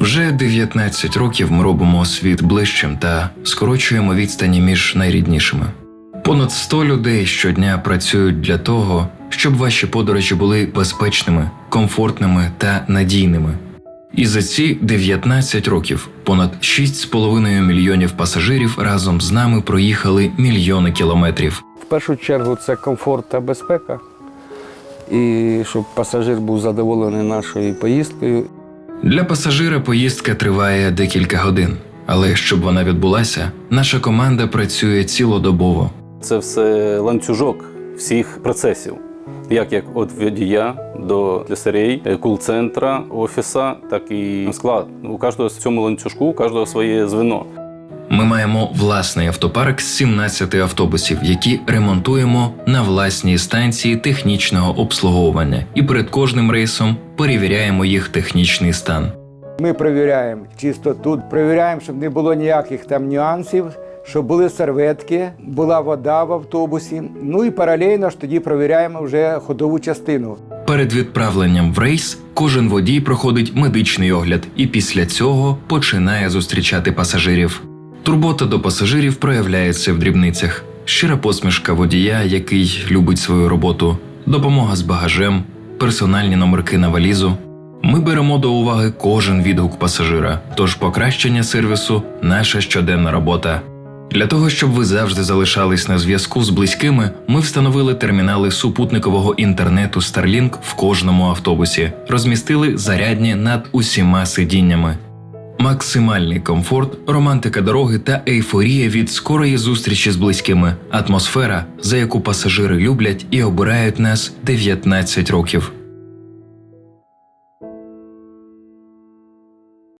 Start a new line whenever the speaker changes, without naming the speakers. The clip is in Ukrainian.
Вже 19 років ми робимо світ ближчим та скорочуємо відстані між найріднішими. Понад 100 людей щодня працюють для того, щоб ваші подорожі були безпечними, комфортними та надійними. І за ці 19 років понад 6,5 мільйонів пасажирів разом з нами проїхали мільйони кілометрів.
В першу чергу це комфорт та безпека. І щоб пасажир був задоволений нашою поїздкою.
Для пасажира поїздка триває декілька годин, але щоб вона відбулася, наша команда працює цілодобово.
Це все ланцюжок всіх процесів. Як як від водія до лісарей, кул-центра, офіса, так і склад. У кожного з цьому ланцюжку, у кожного своє звено.
Ми маємо власний автопарк з 17 автобусів, які ремонтуємо на власній станції технічного обслуговування, і перед кожним рейсом перевіряємо їх технічний стан.
Ми перевіряємо чистоту, перевіряємо, щоб не було ніяких там нюансів, щоб були серветки, була вода в автобусі. Ну і паралельно ж тоді перевіряємо вже ходову частину.
Перед відправленням в рейс кожен водій проходить медичний огляд і після цього починає зустрічати пасажирів. Турбота до пасажирів проявляється в дрібницях: щира посмішка водія, який любить свою роботу, допомога з багажем, персональні номерки на валізу. Ми беремо до уваги кожен відгук пасажира, тож покращення сервісу наша щоденна робота. Для того, щоб ви завжди залишались на зв'язку з близькими, ми встановили термінали супутникового інтернету Starlink в кожному автобусі, розмістили зарядні над усіма сидіннями. Максимальний комфорт, романтика дороги та ейфорія від скорої зустрічі з близькими, атмосфера, за яку пасажири люблять і обирають нас 19 років.